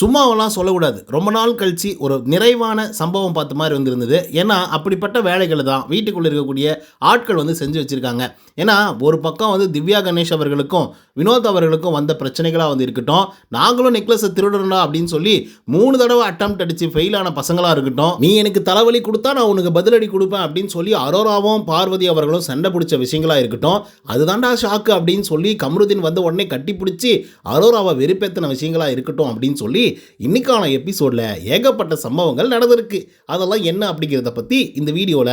சும்மாவெல்லாம் சொல்லக்கூடாது. ரொம்ப நாள் கழிச்சு ஒரு நிறைவான சம்பவம் பார்த்த மாதிரி வந்திருந்தது. ஏன்னா அப்படிப்பட்ட வேலைகளை தான் வீட்டுக்குள்ளே இருக்கக்கூடிய ஆட்கள் வந்து செஞ்சு வச்சுருக்காங்க. ஏன்னா ஒரு பக்கம் வந்து திவ்யா கணேஷ் அவர்களுக்கும் வினோத் அவர்களுக்கும் வந்த பிரச்சனைகளாக வந்து இருக்கட்டும். நாங்களும் நெக்லஸை திருடணும்டா அப்படின்னு சொல்லி மூணு தடவை அட்டம் அடித்து ஃபெயிலான பசங்களாக இருக்கட்டும். நீ எனக்கு தலைவலி கொடுத்தா நான் உனக்கு பதிலடி கொடுப்பேன் அப்படின்னு சொல்லி அரோராவும் பார்வதி அவர்களும் சண்டை பிடிச்ச விஷயங்களாக இருக்கட்டும். அதுதான்டா ஷாக்கு அப்படின்னு சொல்லி கமருதீன் வந்த உடனே கட்டி பிடிச்சி அரோராவை வெறுப்பேற்றின விஷயங்களாக இருக்கட்டும் அப்படின்னு சொல்லி இன்றைக்கான எபிசோடில் ஏகப்பட்ட சம்பவங்கள் நடந்திருக்கு. அதெல்லாம் என்ன அப்படிங்கிறத பற்றி இந்த வீடியோவில்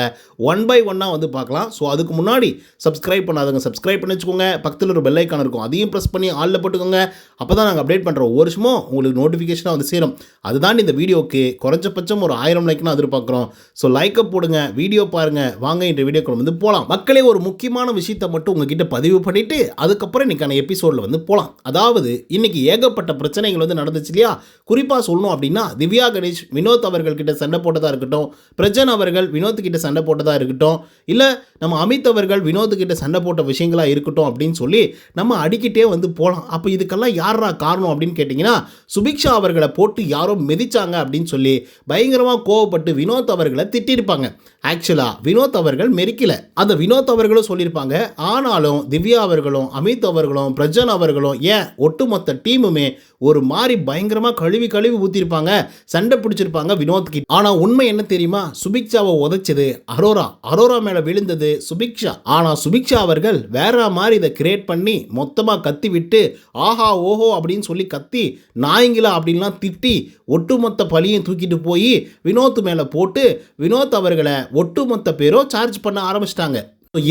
ஒன் பை ஒன்னாக வந்து பார்க்கலாம். ஸோ அதுக்கு முன்னாடி சப்ஸ்கிரைப் பண்ணாதவங்க சப்ஸ்கிரைப் பண்ணி வச்சுக்கோங்க. பக்கத்தில் ஒரு பெல் ஐக்கான் இருக்கும். அதையும் ப்ரெஸ் பண்ணி ஆளில் போட்டுக்கோங்க. அப்போ தான் நாங்கள் அப்டேட் பண்ணுற ஒரு வருஷமும் உங்களுக்கு நோட்டிஃபிகேஷனாக வந்து சேரும். அதுதான் இந்த வீடியோக்கு குறைஞ்சபட்சம் ஒரு ஆயிரம் லைக்னா எதிர்பார்க்குறோம். ஸோ லைக்கை போடுங்க வீடியோ பாருங்கள் வாங்க இந்த வீடியோக்குள்ள வந்து போகலாம் மக்களே ஒரு முக்கியமான விஷயத்தை மட்டும் உங்ககிட்ட பதிவு பண்ணிவிட்டு அதுக்கப்புறம் இன்னைக்கான எபிசோடில் வந்து போகலாம் அதாவது இன்றைக்கி ஏகப்பட்ட பிரச்சனைகள் வந்து நடந்துச்சு இல்லையா? குறிப்பாக சொல்லணும் அப்படின்னா திவ்யா கணேஷ் வினோத் அவர்கள்கிட்ட சண்டை போட்டதாக இருக்கட்டும் பிரஜன் அவர்கள் வினோத் கிட்ட சண்டை போட்டதாக இருக்கட்டும் இல்லை நம்ம அமித் அவர்கள் வினோத்துக்கிட்ட சண்டை போட்ட விஷயங்களாக இருக்கட்டும் அப்படின்னு சொல்லி நம்ம அடிக்கிட்டே வந்து போகலாம் அப்போ இதுக்கெல்லாம் யாரா காரணம் அப்படின்னு கேட்டிங்கன்னா சுபிக்ஷா அவர்களை போட்டு யாரோ மிதிச்சாங்க அப்படின்னு சொல்லி பயங்கரமாக கோவப்பட்டு வினோத் அவர்களை திட்டிருப்பாங்க. ஆக்சுவலாக வினோத் அவர்கள் மெரிக்கல. அந்த வினோத் அவர்களும் சொல்லியிருப்பாங்க ஆனாலும் திவ்யா அவர்களும் அமித் அவர்களும் பிரஜன் அவர்களும் ஏன் ஒட்டுமொத்த டீமுமே ஒரு மாதிரி பயங்கரமாக கழுவி கழுவி ஊற்றிருப்பாங்க சண்டை பிடிச்சிருப்பாங்க வினோத் ஆனால் உண்மை என்ன தெரியுமா? சுபிக்ஷாவை உதைச்சது அரோரா. அரோரா மேலே விழுந்தது சுபிக்ஷா. ஆனால் சுபிக்ஷா அவர்கள் வேற மாதிரி இதை கிரியேட் பண்ணி மொத்தமாக கத்தி விட்டு ஆஹா ஓஹோ அப்படின்னு சொல்லி கத்தி நாய்ங்களா அப்படின்லாம் திட்டி ஒட்டுமொத்த பழியும் தூக்கிட்டு போய் வினோத் மேலே போட்டு வினோத் அவர்களை ஒட்டுமொத்த பேரும் சார்ஜ் பண்ண ஆரம்பிச்சிட்டாங்க.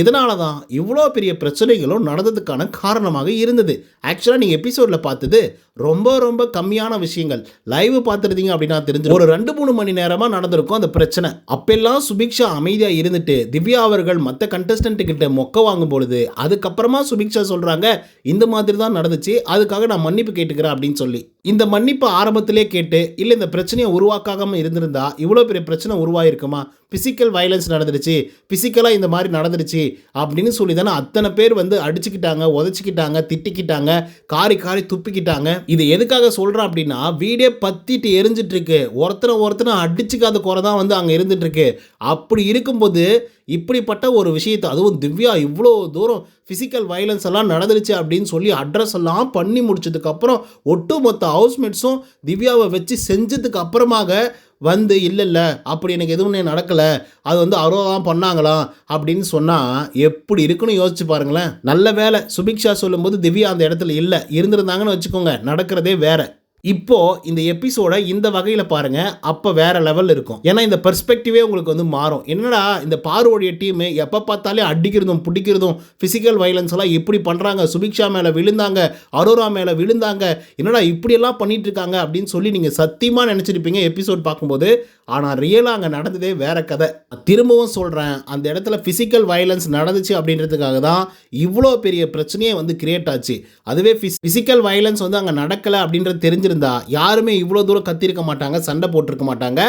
இதனால தான் இவ்வளோ பெரிய பிரச்சனைகளும் நடந்ததுக்கான காரணமாக இருந்தது. ஆக்சுவலாக நீங்கள் எபிசோடில் பார்த்தது ரொம்ப ரொம்ப கம்மியான விஷயங்கள். லைவ் பார்த்துருந்தீங்க அப்படின்னா தெரிஞ்சு ஒரு ரெண்டு மூணு மணி நேரமாக நடந்திருக்கும் அந்த பிரச்சனை. அப்பெல்லாம் சுபிக்ஷா அமைதியாக இருந்துட்டு திவ்யா அவர்கள் மற்ற கண்டஸ்டன்ட் கிட்ட மொக்க வாங்கும் பொழுது அதுக்கப்புறமா சுபிக்ஷா சொல்கிறாங்க இந்த மாதிரி தான் நடந்துச்சு. அதுக்காக நான் மன்னிப்பு கேட்டுக்கிறேன் அப்படின்னு சொல்லி. இந்த மன்னிப்பு ஆரம்பத்திலே கேட்டு இல்லை இந்த பிரச்சனையை உருவாக்காமல் இருந்திருந்தா இவ்வளோ பெரிய பிரச்சனை உருவாயிருக்குமா? ஃபிசிக்கல் வயலன்ஸ் நடந்துருச்சு ஃபிசிக்கலாக இந்த மாதிரி நடந்துருச்சு அப்படின்னு சொல்லி தானே அத்தனை பேர் வந்து அடிச்சுக்கிட்டாங்க உதச்சிக்கிட்டாங்க திட்டிக்கிட்டாங்க காரி காரி துப்பிக்கிட்டாங்க. இது எதுக்காக சொல்கிறேன் அப்படின்னா வீடே பத்திட்டு எரிஞ்சிட்ருக்கு. ஒருத்தனை ஒருத்தனை அடிச்சுக்காத குறை தான் வந்து அங்கே இருந்துகிட்ருக்கு அப்படி இருக்கும்போது இப்படிப்பட்ட ஒரு விஷயத்தை அதுவும் திவ்யா இவ்வளோ தூரம் ஃபிசிக்கல் வயலன்ஸ் எல்லாம் நடந்துருச்சு அப்படின்னு சொல்லி அட்ரஸ் எல்லாம் பண்ணி முடிச்சதுக்கப்புறம் ஒட்டுமொத்த ஹவுஸ்மேட்ஸும் திவ்யாவை வச்சு செஞ்சதுக்கு அப்புறமாக வந்து இல்லை இல்லை அப்படி எனக்கு எதுவும் நடக்கலை. அது வந்து அறுபது தான் பண்ணாங்களாம் அப்படின்னு சொன்னால் எப்படி இருக்குன்னு யோசிச்சு பாருங்களேன். நல்ல வேலை சுபிக்ஷா சொல்லும்போது திவ்யா அந்த இடத்துல இல்லை. இருந்திருந்தாங்கன்னு வச்சுக்கோங்க. நடக்கிறதே வேறு. இப்போ இந்த எபிசோட இந்த வகையில் பாருங்க அப்போ வேற லெவல் இருக்கும். ஏன்னா இந்த பெர்ஸ்பெக்டிவே உங்களுக்கு வந்து மாறும். என்னடா இந்த பார்வோடைய டீம் எப்போ பார்த்தாலே அடிக்கிறதும் பிடிக்கிறதும் ஃபிசிக்கல் வைலன்ஸ் எல்லாம் எப்படி பண்ணுறாங்க சுபிக்ஷா மேலே விழுந்தாங்க அரோரா மேலே விழுந்தாங்க என்னடா இப்படியெல்லாம் பண்ணிட்டு இருக்காங்க அப்படின்னு சொல்லி நீங்கள் சத்தியமாக நினச்சிருப்பீங்க எபிசோட் பார்க்கும்போது. ஆனால் ரியலாக அங்கே நடந்ததே வேற கதை. திரும்பவும் சொல்கிறேன் அந்த இடத்துல ஃபிசிக்கல் வயலன்ஸ் நடந்துச்சு அப்படின்றதுக்காக தான் இவ்வளோ பெரிய பிரச்சனையே வந்து கிரியேட் ஆச்சு. அதுவே ஃபிசிக்கல் வயலன்ஸ் வந்து அங்கே நடக்கலை அப்படின்றது கத்தியிருந்தா யாருமே இவ்வளோ தூரம் கத்திருக்க மாட்டாங்க சண்டை போட்டிருக்க மாட்டாங்க.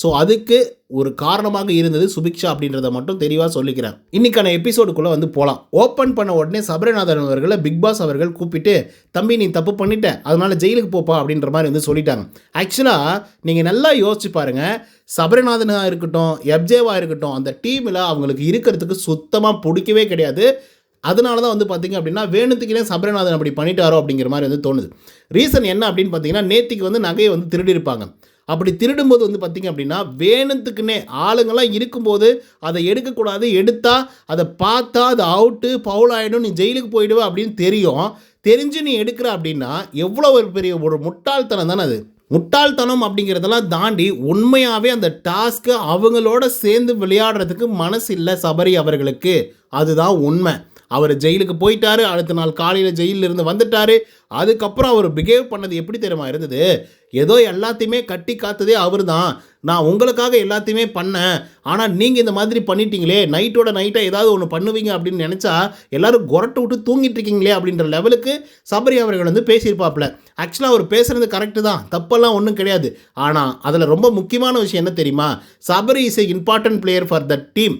ஸோ அதுக்கு ஒரு காரணமாக இருந்தது சுபிக்ஷா அப்படின்றத மட்டும் தெளிவாக சொல்லிக்கிறேன் இன்னைக்கான எபிசோடுக்குள்ளே வந்து போகலாம் ஓப்பன் பண்ண உடனே சபரிநாதன் அவர்களை பிக் பாஸ் அவர்கள் கூப்பிட்டு தம்பி நீ தப்பு பண்ணிட்ட. அதனால ஜெயிலுக்கு போப்பா. அப்படின்ற மாதிரி வந்து சொல்லிட்டாங்க. ஆக்சுவலாக நீங்கள் நல்லா யோசிச்சு பாருங்கள் சபரிநாதனாக இருக்கட்டும் எப்ஜேவாக இருக்கட்டும் அந்த டீமில் அவங்களுக்கு இருக்கிறதுக்கு சுத்தமாக பிடிக்கவே கிடையாது. அதனால தான் வந்து பார்த்திங்க அப்படின்னா வேணுத்துக்கினே சபரிநாதன் அப்படி பண்ணிட்டாரோ அப்படிங்கிற மாதிரி வந்து தோணுது. ரீசன் என்ன அப்படின்னு பார்த்தீங்கன்னா நேத்திக்கு வந்து நகையை வந்து திருடியிருப்பாங்க. அப்படி திருடும்போது வந்து பார்த்திங்க அப்படின்னா வேணுத்துக்குன்னே ஆளுங்கள்லாம் இருக்கும்போது அதை எடுக்கக்கூடாது எடுத்தால் அதை பார்த்தா அது அவுட்டு பவுல் ஆகிடும் நீ ஜெயிலுக்கு போயிடுவே அப்படின்னு தெரியும். தெரிஞ்சு நீ எடுக்கிற அப்படின்னா எவ்வளோ ஒரு பெரிய ஒரு முட்டாள்தனம் தானே அது. முட்டாள்தனம் அப்படிங்கிறதெல்லாம் தாண்டி உண்மையாகவே அந்த டாஸ்க்கு அவங்களோட சேர்ந்து விளையாடுறதுக்கு மனசு இல்லை சபரி அவர்களுக்கு. அதுதான் உண்மை. அவர் ஜெயிலுக்கு போயிட்டாரு அடுத்த நாள் காலையில் ஜெயிலில் இருந்து வந்துட்டாரு. அதுக்கப்புறம் அவர் பிஹேவ் பண்ணது எப்படி தெரியுமா இருந்தது? ஏதோ எல்லாத்தையுமே கட்டி காத்ததே அவர் தான் நான் உங்களுக்காக எல்லாத்தையுமே பண்ணேன். ஆனால் நீங்கள் இந்த மாதிரி பண்ணிட்டீங்களே நைட்டோட நைட்டாக ஏதாவது ஒன்று பண்ணுவீங்க அப்படின்னு நினச்சா எல்லோரும் குரட்டை விட்டு தூங்கிட்டு இருக்கீங்களே அப்படின்ற லெவலுக்கு சபரி அவர்கள் வந்து பேசியிருப்பாப்ல ஆக்சுவலாக அவர் பேசுகிறது கரெக்டு தான். தப்பெல்லாம் ஒன்றும் கிடையாது. ஆனால் அதில் ரொம்ப முக்கியமான விஷயம் என்ன தெரியுமா? Sabari is a important player for the team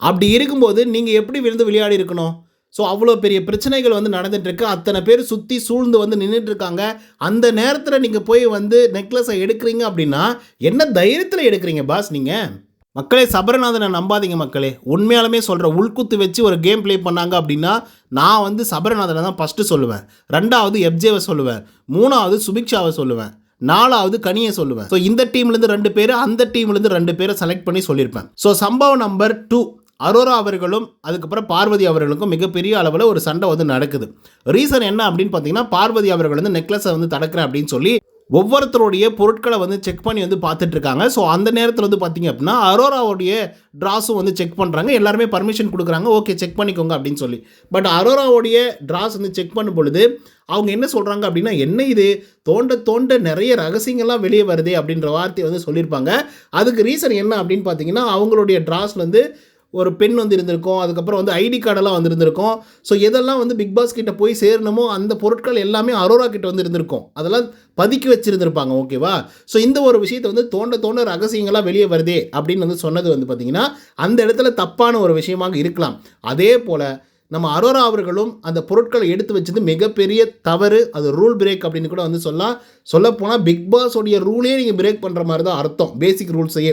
அப்படி இருக்கும்போது நீங்கள் எப்படி விழுந்து விளையாடி இருக்கணும்? ஸோ அவ்வளோ பெரிய பிரச்சனைகள் வந்து நடந்துட்டுருக்கு. அத்தனை பேர் சுற்றி சூழ்ந்து வந்து நின்றுட்டுருக்காங்க அந்த நேரத்தில் நீங்கள் போய் வந்து நெக்லஸை எடுக்கிறீங்க அப்படின்னா என்ன தைரியத்தில் எடுக்கிறீங்க பாஸ் நீங்கள் மக்களே சபரநாதனை நம்பாதீங்க மக்களே. உண்மையாலுமே சொல்கிற உள்குத்து வச்சு ஒரு கேம் ப்ளே பண்ணாங்க அப்படின்னா நான் வந்து சபரநாதனை தான் ஃபஸ்ட்டு சொல்லுவேன். ரெண்டாவது எப்ஜேவை சொல்லுவேன். மூணாவது சுபிக்ஷாவை சொல்லுவேன். நாலாவது கனியை சொல்லுவேன். ஸோ இந்த டீம்லேருந்து ரெண்டு பேர் அந்த டீம்லேருந்து ரெண்டு பேரை செலக்ட் பண்ணி சொல்லியிருப்பேன். ஸோ சம்பவம் நம்பர் டூ அரோரா அவர்களும் அதுக்கப்புறம் பார்வதி அவர்களுக்கும் மிகப்பெரிய அளவில் ஒரு சண்டை வந்து நடக்குது. ரீசன் என்ன அப்படின்னு பார்த்தீங்கன்னா பார்வதி அவர்கள் வந்து நெக்லஸை வந்து தடக்கிறேன் அப்படின்னு சொல்லி ஒவ்வொருத்தருடைய பொருட்களை வந்து செக் பண்ணி வந்து பார்த்துட்டு இருக்காங்க. ஸோ அந்த நேரத்தில் வந்து பார்த்தீங்க அப்படின்னா அரோராவுடைய ட்ராஸும் வந்து செக் பண்ணுறாங்க எல்லாருமே பர்மிஷன் கொடுக்குறாங்க. ஓகே செக் பண்ணிக்கோங்க அப்படின்னு சொல்லி. பட் அரோராவுடைய ட்ராஸ் வந்து செக் பண்ணும் பொழுது அவங்க என்ன சொல்கிறாங்க அப்படின்னா என்ன இது? தோண்ட தோண்ட நிறைய ரகசியங்கள்லாம் வெளியே வருதே அப்படின்ற வார்த்தையை வந்து சொல்லியிருப்பாங்க. அதுக்கு ரீசன் என்ன அப்படின்னு பார்த்தீங்கன்னா அவங்களுடைய ட்ராஸ்லேருந்து வந்து ஒரு பெண் வந்து இருந்திருக்கும் அதுக்கப்புறம் வந்து ஐடி கார்டெல்லாம் வந்துருந்திருக்கும். ஸோ எதெல்லாம் வந்து பிக் பாஸ் கிட்ட போய் சேரணுமோ அந்த பொருட்கள் எல்லாமே அரோரா கிட்ட வந்து இருந்திருக்கும். அதெல்லாம் பதுக்கி வச்சுருந்துருப்பாங்க ஓகேவா ஸோ இந்த ஒரு விஷயத்தை வந்து தோண்ட தோண்ட ரகசியங்களாக வெளியே வருதே அப்படின்னு வந்து சொன்னது வந்து பார்த்தீங்கன்னா அந்த இடத்துல தப்பான ஒரு விஷயமாக இருக்கலாம். அதே போல் நம்ம அரோரா அவர்களும் அந்த பொருட்களை எடுத்து வச்சது மிகப்பெரிய தவறு அது ரூல் பிரேக் அப்படின்னு கூட வந்து சொல்லலாம். சொல்லப்போனால் பிக் பாஸோடைய ரூலே நீங்கள் பிரேக் பண்ணுற மாதிரி தான் அர்த்தம் பேசிக் ரூல்ஸையே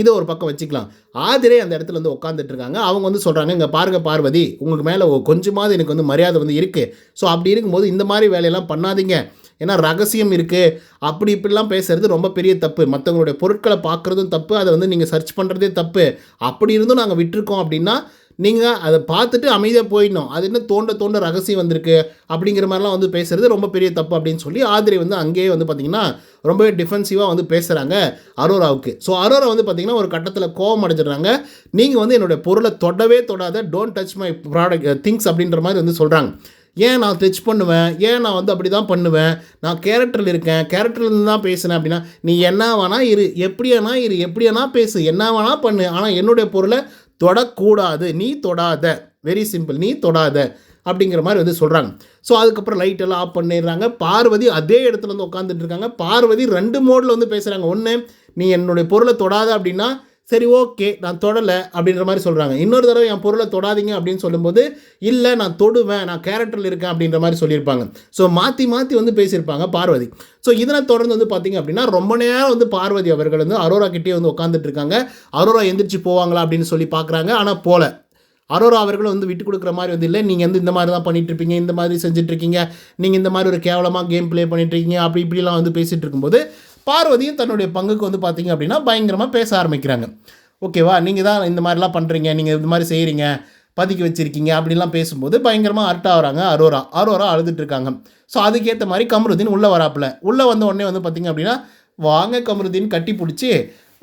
இதை ஒரு பக்கம் வச்சுக்கலாம். ஆதிரே அந்த இடத்துல வந்து உட்காந்துட்டு இருக்காங்க அவங்க வந்து சொல்கிறாங்க இங்கே பாருங்க பார்வதி உங்களுக்கு மேலே கொஞ்சமாவது எனக்கு வந்து மரியாதை வந்து இருக்குது ஸோ அப்படி இருக்கும்போது இந்த மாதிரி வேலையெல்லாம் பண்ணாதீங்க. ஏன்னா ரகசியம் இருக்குது அப்படி இப்படிலாம் பேசுறது ரொம்ப பெரிய தப்பு. மற்றவங்களுடைய பொருட்களை பார்க்குறதும் தப்பு. அதை வந்து நீங்கள் சர்ச் பண்ணுறதே தப்பு. அப்படி இருந்தும் நாங்கள் விட்டுருக்கோம் அப்படின்னா நீங்கள் அதை பார்த்துட்டு அமைதியாக போயிடணும். அது என்ன தோண்ட தோண்ட ரகசியம் வந்திருக்கு அப்படிங்கிற மாதிரிலாம் வந்து பேசுகிறது ரொம்ப பெரிய தப்பு அப்படின்னு சொல்லி ஆதிரி வந்து அங்கேயே வந்து பார்த்திங்கன்னா ரொம்பவே டிஃபென்சிவாக வந்து பேசுகிறாங்க அரோராவுக்கு. ஸோ அரோரா வந்து பார்த்திங்கன்னா ஒரு கட்டத்தில் கோவம் அடைஞ்சிடுறாங்க. நீங்கள் வந்து என்னுடைய பொருளை தொடவே தொடாத don't touch my product things அப்படின்ற மாதிரி வந்து சொல்கிறாங்க ஏன் நான் டச் பண்ணுவேன்? ஏன் நான் வந்து அப்படி தான் பண்ணுவேன்? நான் கேரக்டரில் இருக்கேன். கேரக்டர்லேருந்து தான் பேசுனேன் அப்படின்னா நீ என்ன வேணா இரு. எப்படியானா இரு. எப்படியானா பேசு. என்ன வேணா பண்ணு. ஆனால் என்னுடைய பொருளை தொடக்கூடாது. நீ தொடாத. வெரி சிம்பிள் நீ தொடாத. அப்படிங்கிற மாதிரி வந்து சொல்கிறாங்க ஸோ அதுக்கப்புறம் லைட் எல்லாம் ஆஃப் பண்ணிடுறாங்க. பார்வதி அதே இடத்துல வந்து உட்காந்துட்டு இருக்காங்க. பார்வதி ரெண்டு மோடில் வந்து பேசுகிறாங்க ஒன்று நீ என்னுடைய பொருளை தொடாத அப்படின்னா சரி ஓகே நான் தொடலை அப்படின்ற மாதிரி சொல்கிறாங்க இன்னொரு தடவை என் பொருளை தொடாதீங்க அப்படின்னு சொல்லும்போது இல்லை நான் தொடுவேன் நான் கேரக்டரில் இருக்கேன் அப்படின்ற மாதிரி சொல்லியிருப்பாங்க. ஸோ மாற்றி மாற்றி வந்து பேசியிருப்பாங்க பார்வதி. ஸோ இதனை தொடர்ந்து வந்து பார்த்தீங்க அப்படின்னா ரொம்ப நேரம் வந்து பார்வதி அவர்கள் வந்து அரோரா கிட்டே வந்து உட்காந்துட்டு இருக்காங்க. அரோரா எந்திரிச்சு போவாங்களா அப்படின்னு சொல்லி பார்க்குறாங்க ஆனால் போல. அரோரா அவர்களும் வந்து விட்டு கொடுக்குற மாதிரி வந்து இல்லை நீங்கள் வந்து இந்த மாதிரி தான் பண்ணிகிட்ருப்பீங்க இந்த மாதிரி செஞ்சிட்டுருக்கீங்க நீங்கள் இந்த மாதிரி ஒரு கேவலமாக கேம் ப்ளே பண்ணிகிட்ருக்கீங்க இருக்கீங்க அப்படி இப்படிலாம் வந்து பேசிகிட்டு இருக்கும்போது பார்வதியும் தன்னுடைய பங்குக்கு வந்து பார்த்தீங்க அப்படின்னா பயங்கரமாக பேச ஆரம்பிக்கிறாங்க. ஓகேவா நீங்கள் தான் இந்த மாதிரிலாம் பண்ணுறீங்க நீங்கள் இந்த மாதிரி செய்கிறீங்க பதுக்கி வச்சுருக்கீங்க அப்படிலாம் பேசும்போது பயங்கரமாக அர்ட் ஆகிறாங்க அரோரா. அரோரா அழுதுட்டுருக்காங்க ஸோ அதுக்கேற்ற மாதிரி கமருதீன் உள்ளே வராப்புல. உள்ளே வந்த உடனே வந்து பார்த்தீங்க அப்படின்னா வாங்க கமருதீன் கட்டி பிடிச்சி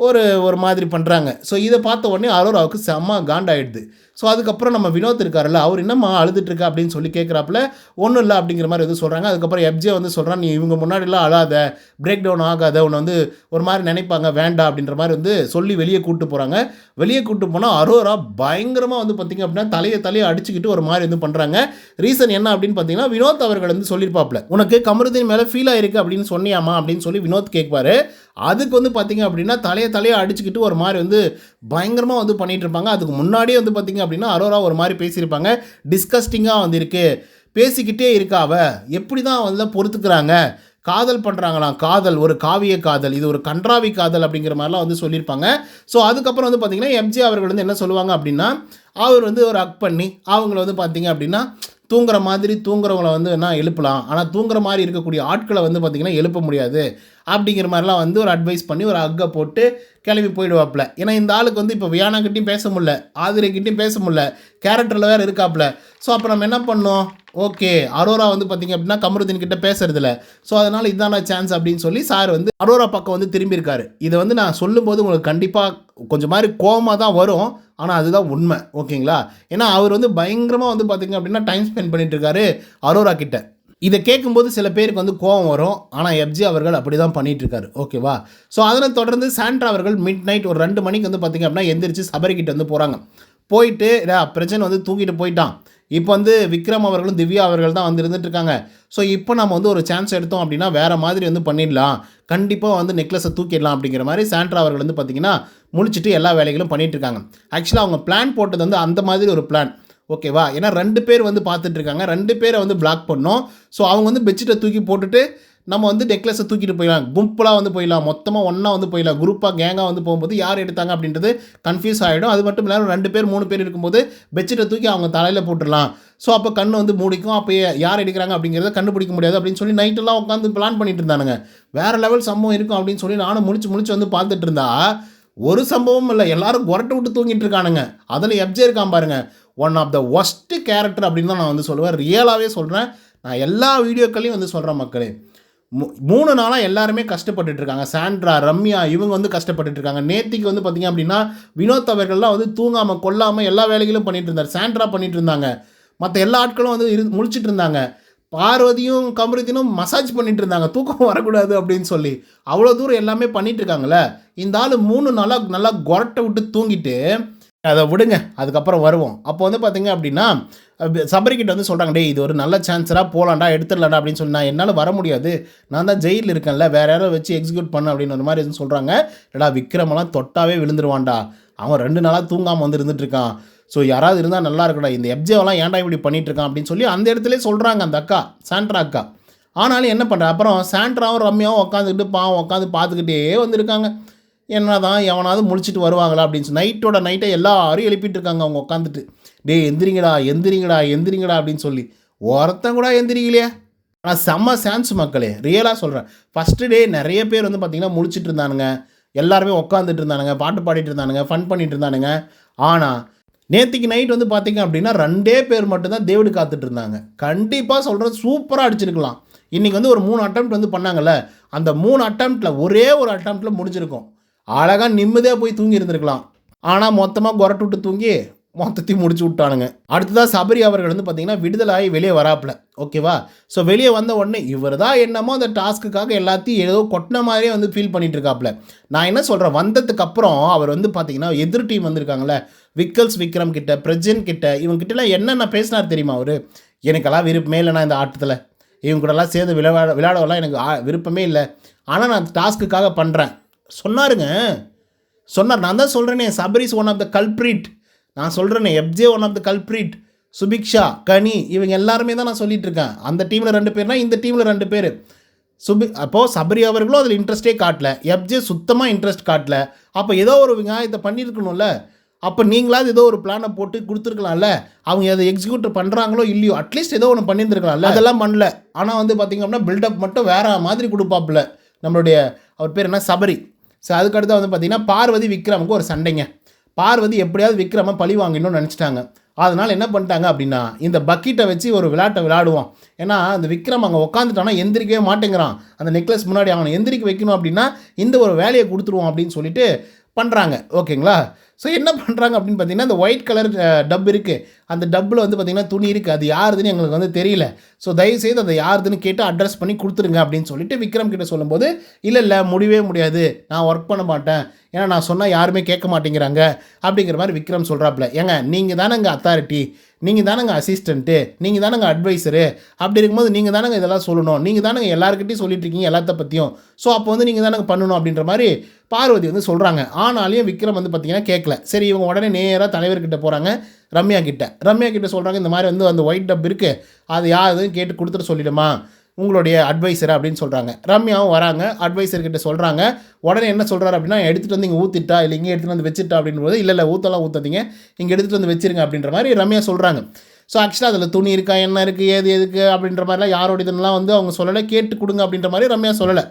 ஒரு ஒரு மாதிரி பண்ணுறாங்க ஸோ இதை பார்த்த உடனே அரோராவுக்கு செம்ம காண்டாயிடுது. ஸோ அதுக்கப்புறம் நம்ம வினோத் இருக்கார்ல அவர் என்னம்மா அழுதுட்டுருக்கா அப்படின்னு சொல்லி கேட்குறாப்புல ஒன்றும் இல்லை அப்படிங்கிற மாதிரி எதுவும் சொல்கிறாங்க அதுக்கப்புறம் எப்ஜே வந்து சொல்கிறான் நீ இவங்க முன்னாடிலாம் அழாத பிரேக் டவுன் ஆகாத உன்னை வந்து ஒரு மாதிரி நினைப்பாங்க வேண்டாம் அப்படின்ற மாதிரி வந்து சொல்லி வெளியே கூப்பிட்டு போகிறாங்க வெளியே கூப்பிட்டு போனால் அரோரா பயங்கரமாக வந்து பார்த்திங்க அப்படின்னா தலையை தலையை அடிச்சுக்கிட்டு ஒரு மாதிரி வந்து பண்ணுறாங்க ரீசன் என்ன அப்படின்னு பார்த்தீங்கன்னா வினோத் அவர்கள் வந்து சொல்லியிருப்பாப்ல உனக்கு கமருதீன் மேலே ஃபீல் ஆயிருக்கு அப்படின்னு சொன்னியாமா அப்படின்னு சொல்லி வினோத் கேட்பாரு அதுக்கு வந்து பார்த்திங்க அப்படின்னா தலையை தலையை அடிச்சுக்கிட்டு ஒரு மாதிரி வந்து பயங்கரமாக வந்து பண்ணிகிட்டு இருப்பாங்க. அதுக்கு முன்னாடியே வந்து பார்த்திங்க அப்படின்னா அரோரா ஒரு மாதிரி பேசியிருப்பாங்க. டிஸ்கஸ்டிங்காக வந்து இருக்கு பேசிக்கிட்டே இருக்கா அவ. எப்படி தான் வந்து பொறுத்துக்கிறாங்க? காதல் பண்ணுறாங்களாம் காதல் ஒரு காவிய காதல். இது ஒரு கன்றாவி காதல் அப்படிங்கிற மாதிரிலாம் வந்து சொல்லியிருப்பாங்க. ஸோ அதுக்கப்புறம் வந்து பார்த்திங்கன்னா எம்ஜி அவர்கள் வந்து என்ன சொல்லுவாங்க அப்படின்னா அவர் வந்து ஒரு அக் பண்ணி அவங்கள வந்து பார்த்தீங்க அப்படின்னா தூங்குற மாதிரி தூங்குறவங்கள வந்து என்ன எழுப்பலாம். ஆனால் தூங்குற மாதிரி இருக்கக்கூடிய ஆட்களை வந்து பார்த்திங்கன்னா எழுப்ப முடியாது. அப்படிங்கிற மாதிரிலாம் வந்து ஒரு அட்வைஸ் பண்ணி ஒரு அக்கை போட்டு கிளம்பி போயிடுவாப்புல. ஏன்னா இந்த ஆளுக்கு வந்து இப்போ வியானாக்கிட்டையும் பேச முடியல ஆதிரைக்கிட்டையும் பேச முடியல கேரக்டரில் வேறு இருக்காப்புல. ஸோ அப்போ நம்ம என்ன பண்ணோம் ஓகே அரோரா வந்து பார்த்திங்க அப்படின்னா கமருதீன் கிட்ட பேசுறதில்ல. ஸோ அதனால் இதான சான்ஸ் அப்படின்னு சொல்லி சார் வந்து அரோரா பக்கம் வந்து திரும்பியிருக்காரு. இதை வந்து நான் சொல்லும்போது உங்களுக்கு கண்டிப்பாக கொஞ்சம் மாதிரி கோவமாக தான் வரும். ஆனால் அதுதான் உண்மை. ஓகேங்களா? ஏன்னா அவர் வந்து பயங்கரமாக வந்து பார்த்திங்க அப்படின்னா டைம் ஸ்பெண்ட் பண்ணிகிட்டு இருக்காரு அரோரா கிட்ட. இதை கேட்கும்போது சில பேருக்கு வந்து கோவம் வரும். ஆனால் எப்ஜி அவர்கள் அப்படி தான் பண்ணிகிட்ருக்காரு ஓகேவா? ஸோ அதனை தொடர்ந்து சாண்ட்ரா அவர்கள் மிட் நைட் ஒரு ரெண்டு மணிக்கு வந்து பார்த்திங்க அப்படின்னா எந்திரிச்சு சபரிக்கிட்ட வந்து போகிறாங்க போயிட்டு பிரச்சனை வந்து தூக்கிட்டு போயிட்டான். இப்போ வந்து விக்ரம் அவர்களும் திவ்யா அவர்கள் தான் வந்து இருந்துட்டுருக்காங்க. ஸோ இப்போ நம்ம வந்து ஒரு சான்ஸ் எடுத்தோம் அப்படின்னா வேறு மாதிரி வந்து பண்ணிடலாம். கண்டிப்பாக வந்து நெக்லஸை தூக்கிடலாம் அப்படிங்கிற மாதிரி சாண்ட்ரா அவர்கள் வந்து பார்த்திங்கன்னா முழிச்சிட்டு எல்லா வேலைகளும் பண்ணிகிட்ருக்காங்க ஆக்சுவலாக அவங்க பிளான் போட்டது வந்து அந்த மாதிரி ஒரு பிளான் ஓகேவா ஏன்னா ரெண்டு பேர் வந்து பார்த்துட்ருக்காங்க ரெண்டு பேரை வந்து பிளாக் பண்ணோம். ஸோ அவங்க வந்து பெட்ஷீட்டை தூக்கி போட்டுட்டு நம்ம வந்து நெக்லஸை தூக்கிட்டு போயிடலாம். கும்பலாக வந்து போயிடலாம். மொத்தமாக ஒன்றா வந்து போயிடலாம். குரூப்பாக கேங்காக வந்து போகும்போது யார் எடுத்தாங்க அப்படின்றது கன்ஃபியூஸ் ஆகிடும் அது மட்டும் இல்லாமல் ரெண்டு பேர் மூணு பேர் இருக்கும்போது பெட்ஷீட்டை தூக்கி அவங்க தலையில் போட்டுடலாம். ஸோ அப்போ கண் வந்து மூடிக்கும். அப்போ யார் எடுக்கிறாங்க அப்படிங்கிறத கண்டுபிடிக்க முடியாது அப்படின்னு சொல்லி நைட்டெல்லாம் உட்காந்து பிளான் பண்ணிட்டு இருந்தானுங்க. வேறு லெவல் சம்பவம் இருக்கும் அப்படின்னு சொல்லி நானும் முழிச்சு முழிச்சு வந்து பார்த்துட்டு இருந்தா ஒரு சம்பவம் இல்லை. எல்லாரும் குரட்டை விட்டு தூங்கிட்டு இருக்கானுங்க. அதில் எப்ஜே இருக்கான் பாருங்க. One of the worst character அப்படின்னு தான் நான் வந்து சொல்லுவேன். ரியலாகவே சொல்கிறேன் நான் எல்லா வீடியோக்களையும் வந்து சொல்கிறேன் மக்களே. மூணு நாளாக எல்லாருமே கஷ்டப்பட்டுட்டு இருக்காங்க சாண்ட்ரா ரம்யா இவங்க வந்து கஷ்டப்பட்டுட்டு இருக்காங்க நேத்திக்கு வந்து பார்த்தீங்க அப்படின்னா வினோத் அவர்கள்லாம் வந்து தூங்காமல் கொல்லாமல் எல்லா வேலைகளும் பண்ணிட்டு இருந்தார் சாண்ட்ரா பண்ணிட்டு இருந்தாங்க மற்ற எல்லா ஆட்களும் வந்து இரு முழிச்சிட்டு இருந்தாங்க பார்வதியும் கமருதினும் மசாஜ் பண்ணிட்டு இருந்தாங்க தூக்கம் வரக்கூடாது அப்படின்னு சொல்லி. அவ்வளோ தூரம் எல்லாமே பண்ணிட்டு இருக்காங்களே இந்த ஆள் மூணு நாளாக நல்லா கொரட்டை விட்டு தூங்கிட்டு அதை விடுங்க அதுக்கப்புறம் வருவோம். அப்போ வந்து பார்த்தீங்க அப்படின்னா சபரிக்கிட்ட வந்து சொல்கிறாங்க டேய் இது ஒரு நல்ல சான்ஸராக போகலாண்டா எடுத்துடலாண்டா அப்படின்னு சொல்லி நான் என்னால் வர முடியாது. நான் தான் ஜெயிலில் இருக்கேன்ல வேற யாரும் வச்சு எக்ஸிக்யூட் பண்ண அப்படின்னு ஒரு மாதிரி எதுவும் சொல்கிறாங்க இல்லடா விக்ரமெல்லாம் தொட்டாவே விழுந்துருவான்டா. அவன் ரெண்டு நாளாக தூங்காமல் வந்து இருந்துட்டு இருக்கான். ஸோ யாராவது இருந்தால் நல்லா இருக்கடா இந்த எப்ஜேவெல்லாம் ஏன்டா இப்படி பண்ணிட்டு இருக்கான்? அப்படின்னு சொல்லி அந்த இடத்துல சொல்கிறாங்க அந்த அக்கா சாண்ட்ரா அக்கா. ஆனாலும் என்ன பண்ணுறேன் அப்புறம் சாண்ட்ராவும் ரம்யாவும் உட்காந்துக்கிட்டு பாவம் உட்காந்து பார்த்துக்கிட்டே வந்திருக்காங்க. என்னதான் எவனாவது முழிச்சிட்டு வருவாங்களா அப்படின்னு சொல்லி நைட்டோட நைட்டை எல்லாரும் எழுப்பிட்டு இருக்காங்க அவங்க உட்காந்துட்டு டே எந்திரிங்கடா எந்திரிங்கடா எந்திரிங்கடா அப்படின்னு சொல்லி. ஒருத்தன் கூட எந்திரிக்கலையே. ஆனால் செம்ம சான்ஸ் மக்களே. ரியலாக சொல்கிறேன் ஃபஸ்ட்டு டே நிறைய பேர் வந்து பார்த்திங்கன்னா முழிச்சிட்டு இருந்தானுங்க. எல்லாருமே உட்காந்துட்டு இருந்தானுங்க. பாட்டு பாடிட்டு இருந்தானுங்க. ஃபன் பண்ணிட்டு இருந்தானுங்க. ஆனால் நேற்றுக்கு நைட் வந்து பார்த்தீங்க அப்படின்னா ரெண்டே பேர் மட்டும்தான் தேவிடு காத்துட்டு இருந்தாங்க. கண்டிப்பாக சொல்கிறேன் சூப்பராக அடிச்சிருக்கலாம். இன்றைக்கி வந்து ஒரு மூணு அட்டம்ப்ட் வந்து பண்ணாங்கல்ல. அந்த மூணு அட்டம்ப்டில் ஒரே ஒரு அட்டம்ப்டில் முடிஞ்சிருக்கும். அழகாக நிம்மதியாக போய் தூங்கி இருந்திருக்கலாம். ஆனால் மொத்தமாக குரட்டு விட்டு தூங்கி மொத்தத்தையும் முடிச்சு விட்டானுங்க. அடுத்ததாக சபரி அவர்கள் வந்து பார்த்தீங்கன்னா விடுதலாகி வெளியே வராப்பில். ஓகேவா ஸோ வெளியே வந்த உடனே இவர் தான் என்னமோ அந்த டாஸ்க்குக்காக எல்லாத்தையும் ஏதோ கொட்டின மாதிரியே வந்து ஃபீல் பண்ணிட்டு இருக்காப்புல. நான் என்ன சொல்கிறேன் வந்ததுக்கு அப்புறம் அவர் வந்து பார்த்தீங்கன்னா எதிர் டீம் வந்திருக்காங்களே விக்கல்ஸ் விக்ரம் கிட்ட பிரஜன் கிட்ட இவங்ககிட்டலாம் என்னென்ன பேசினார் தெரியுமா அவர்? எனக்கெல்லாம் விருப்பமே இல்லைண்ணா நான் இந்த ஆட்டத்தில். இவங்க கூடலாம் சேர்ந்து விளையாட விளையாடலாம் எனக்கு விருப்பமே இல்லை. ஆனால் நான் டாஸ்க்குக்காக பண்ணுறேன் சொன்னாருங்க. சொன்னார் நான் தான் சொல்கிறேனே Sabarish one of the culprit நான் சொல்கிறேனே FJ one of the culprit Subiksha Kani இவங்க எல்லாருமே தான் நான் சொல்லிட்டு இருக்கேன். அந்த டீமில் ரெண்டு பேர்னா இந்த டீமில் ரெண்டு பேர். சுபி அப்போது சபரி அவர்களும் அதில் இன்ட்ரெஸ்ட்டே காட்டல. எப்ஜே சுத்தமாக இன்ட்ரெஸ்ட் காட்டல. அப்போ ஏதோ ஒரு விநாயகத்தை பண்ணியிருக்கணும்ல. அப்போ நீங்களாவது ஏதோ ஒரு பிளானை போட்டு கொடுத்துருக்கலாம்ல. அவங்க அதை எக்ஸிக்யூட் பண்ணுறாங்களோ இல்லையோ அட்லீஸ்ட் ஏதோ ஒன்று பண்ணியிருந்துருக்கலாம்ல. அதெல்லாம் பண்ணல. ஆனால் வந்து பார்த்திங்க அப்படின்னா பில்டப் மட்டும் வேறு மாதிரி கொடுப்பாப்புல. நம்மளுடைய அவர் பேர் என்ன? சபரி. ஸோ அதுக்கடுத்து வந்து பார்த்திங்கன்னா பார்வதி விக்ரமுக்கு ஒரு சண்டைங்க. பார்வதி எப்படியாவது விக்ரம பழி வாங்கணும்னு நினச்சிட்டாங்க. அதனால் என்ன பண்ணிட்டாங்க அப்படின்னா இந்த பக்கெட்டை வச்சு ஒரு விளையாட்டை விளையாடுவோம். ஏன்னா அந்த விக்ரம் அங்கே உட்காந்துட்டானா எந்திரிக்கவே மாட்டேங்கிறான். அந்த நெக்லஸ் முன்னாடி அவனை எந்திரிக்க வைக்கணும் அப்படின்னா இந்த ஒரு வேலையை கொடுத்துருவோம் அப்படின்னு சொல்லிட்டு பண்ணுறாங்க ஓகேங்களா? ஸோ என்ன பண்ணுறாங்க அப்படின்னு பார்த்தீங்கன்னா இந்த ஒயிட் கலர் டப் இருக்குது அந்த டப்பில் வந்து பார்த்திங்கன்னா துணி இருக்குது அது யாருதுன்னு எங்களுக்கு வந்து தெரியல. ஸோ தயவுசெய்து அதை யாருதுன்னு கேட்டு அட்ரஸ் பண்ணி கொடுத்துருங்க அப்படின்னு சொல்லிட்டு விக்ரம் கிட்ட சொல்லும்போது இல்லை இல்லை முடியவே முடியாது. நான் ஒர்க் பண்ண மாட்டேன். ஏன்னா நான் சொன்னால் யாருமே கேட்க மாட்டேங்கிறாங்க. அப்படிங்கிற மாதிரி விக்ரம் சொல்கிறாப்புல ஏங்க நீங்கள் தானேங்க அத்தாரிட்டி நீங்கள் தானேங்க அசிஸ்டண்ட்டு நீங்கள் தானேங்க அட்வைஸரு அப்படி இருக்கும்போது நீங்கள் தானேங்க இதெல்லாம் சொல்லணும். நீங்கள் தானேங்க எல்லாருக்கிட்டையும் சொல்லிட்டு இருக்கீங்க எல்லாத்த பற்றியும் ஸோ அப்போ வந்து நீங்கள் தானேங்க பண்ணணும். அப்படின்ற மாதிரி பார்வதி வந்து சொல்கிறாங்க ஆனாலையும் விக்ரம் வந்து பார்த்தீங்கன்னா கேட்கல சரி இவங்க உடனே நேராக தலைவர்கிட்ட போகிறாங்க ரம்யா கிட்ட. ரம்யா கிட்ட சொல்கிறாங்க இந்த மாதிரி வந்து அந்த ஒயிட் டப் இருக்குது அது யார் எதுவும் கேட்டு கொடுத்துட்டு சொல்லிடுமா. உங்களுடைய அட்வைசர் அப்படின்னு சொல்கிறாங்க ரம்யாவும் வராங்க. அட்வைசர் கிட்ட சொல்கிறாங்க உடனே என்ன சொல்கிறாரு அப்படின்னா எடுத்துகிட்டு வந்து இங்கே ஊற்றிட்டா இல்லை இங்கே எடுத்துகிட்டு வந்து வச்சுட்டா அப்படின்னு இல்லை இல்லை ஊற்றலாம் ஊற்றாதீங்க இங்கே எடுத்துகிட்டு வந்து வச்சிருங்க அப்படின்ற மாதிரி ரம்யா சொல்கிறாங்க ஸோ ஆக்சுவலாக அதில் துணி இருக்கா என்ன இருக்குது ஏது எதுக்கு அப்படின்ற மாதிரிலாம் யாரோட இதெல்லாம் வந்து அவங்க சொல்லலை. கேட்டு கொடுங்க அப்படின்ற மாதிரி ரம்யா சொல்லலை.